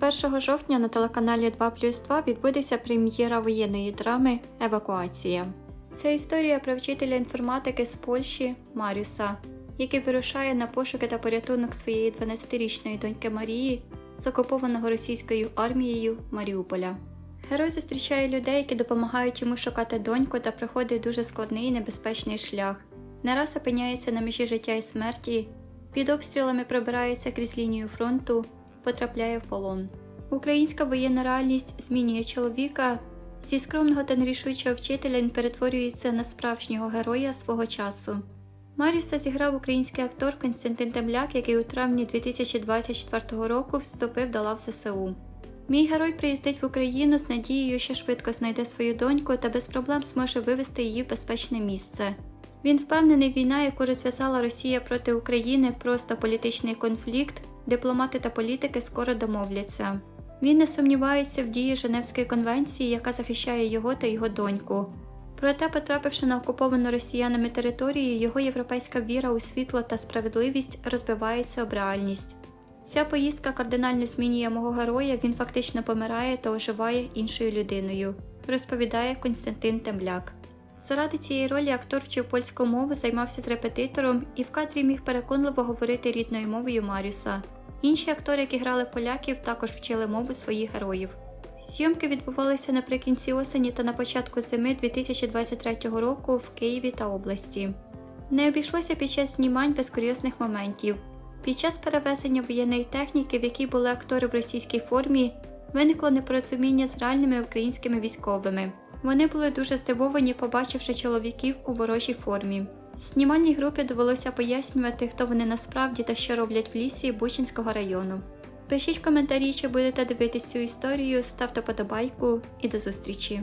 1 жовтня на телеканалі 2 плюс 2 відбудеться прем'єра воєнної драми Евакуація. Це історія про вчителя інформатики з Польщі Марюса, який вирушає на пошуки та порятунок своєї 12-річної доньки Марії з окупованого російською армією Маріуполя. Герой зустрічає людей, які допомагають йому шукати доньку та проходить дуже складний і небезпечний шлях. Не раз опиняється на межі життя і смерті, під обстрілами пробирається крізь лінію фронту, потрапляє в полон. Українська воєнна реальність змінює чоловіка. Зі скромного та нерішучого вчителя він перетворюється на справжнього героя свого часу. Маріуса зіграв український актор Константин Темляк, який у травні 2024 року вступив до лав ЗСУ. Мій герой приїздить в Україну з надією, що швидко знайде свою доньку та без проблем зможе вивести її в безпечне місце. Він впевнений, війна, яку розв'язала Росія проти України, просто політичний конфлікт, дипломати та політики скоро домовляться. Він не сумнівається в дії Женевської конвенції, яка захищає його та його доньку. Проте, потрапивши на окуповану росіянами територію, його європейська віра у світло та справедливість розбивається об реальність. Ця поїздка кардинально змінює мого героя, він фактично помирає та оживає іншою людиною, розповідає Константин Темляк. Заради цієї ролі актор вчив польську мову, займався з репетитором і в кадрі міг переконливо говорити рідною мовою Маріуса. Інші актори, які грали поляків, також вчили мову своїх героїв. Зйомки відбувалися наприкінці осені та на початку зими 2023 року в Києві та області. Не обійшлося під час знімань без курйозних моментів. Під час перевезення воєнної техніки, в якій були актори в російській формі, виникло непорозуміння з реальними українськими військовими. Вони були дуже здивовані, побачивши чоловіків у ворожій формі. Знімальній групі довелося пояснювати, хто вони насправді та що роблять в лісі Бучинського району. Пишіть в коментарі, чи будете дивитись цю історію, ставте подобайку і до зустрічі!